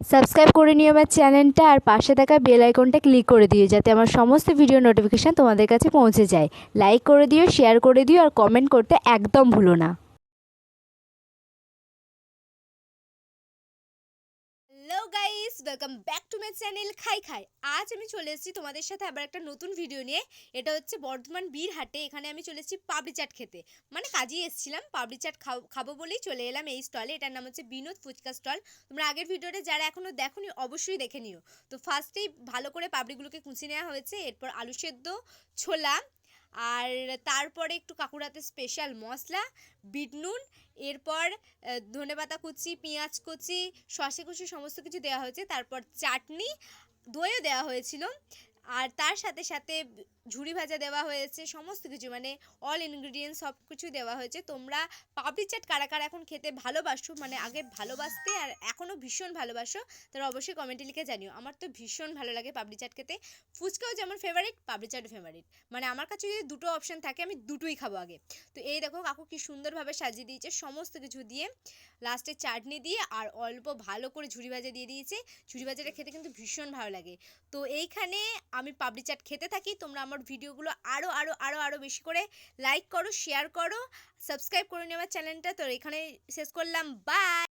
Subscribe করে নিও আমার চ্যানেলটা আর পাশে থাকা বেল আইকনটা ক্লিক করে দিও যাতে আমার সমস্ত ভিডিও নোটিফিকেশান তোমাদের কাছে পৌঁছে যায়। লাইক করে দিও, শেয়ার করে দিও আর কমেন্ট করতে একদম ভুলো না। Hello guys welcome back to my channel খাই খাই আজ আমি চলে এসেছি তোমাদের সাথে আবার একটা নতুন ভিডিও নিয়ে। এটা হচ্ছে বর্ধমান বীরহাটে এখানে আমি চলে এসেছি পাবড়ি চাট খেতে। মানে কাজেই এসেছিলাম পাবড়ি চাট খাব বলেই চলে এলাম এই স্টলে এটার নাম হচ্ছে বিনোদ ফুচকা স্টল তোমরা আগের ভিডিওটা যারা এখনও দেখোনি, অবশ্যই দেখে নিও। তো ফার্স্টেই ভালো করে পাবড়িগুলোকে কুচি নেওয়া হয়েছে। এরপর আলু সেদ্ধ, ছোলা আর তারপরে একটু কাকুরাতে স্পেশাল মশলা, বিট নুন, এরপর ধনেপাতা কুচি, পেঁয়াজ কুচি শসা কুচি সমস্ত কিছু দেওয়া হয়েছে। তারপর চাটনি, দইও দেওয়া হয়েছিল। আর তার সাথে সাথে ঝুড়ি ভাজা দেওয়া হয়েছে, সমস্ত কিছু মানে অল ইনগ্রিডিয়েন্টস সব কিছু দেওয়া হয়েছে। তোমরা পাপড়ি চাট কারা কারা এখন খেতে ভালোবাসো মানে আগে ভালোবাসতে আর এখনও ভীষণ ভালোবাসো, তারা অবশ্যই কমেন্টে লিখে জানিও। আমার তো ভীষণ ভালো লাগে পাপড়ি চাট খেতে। ফুচকাও যেমন ফেভারিট পাপড়ি চাটও ফেভারিট মানে আমার কাছে যদি দুটো অপশান থাকে, আমি দুটোই খাব আগে। তো এই দেখো কাকু কি সুন্দরভাবে সাজিয়ে দিয়েছে, সমস্ত কিছু দিয়ে। লাস্টে চাটনি দিয়ে আর অল্প ভালো করে ঝুড়ি ভাজা দিয়ে দিয়েছে। ঝুড়ি ভাজাটা খেতে কিন্তু ভীষণ ভালো লাগে। তো এইখানে আমি পাবলি চাট খেতে থাকি, তোমরা আমার ভিডিওগুলো আরও আরও আরও আরও বেশি করে লাইক করো শেয়ার করো সাবস্ক্রাইব করে নিও আমার চ্যানেলটা তো এখানে শেষ করলাম। বাই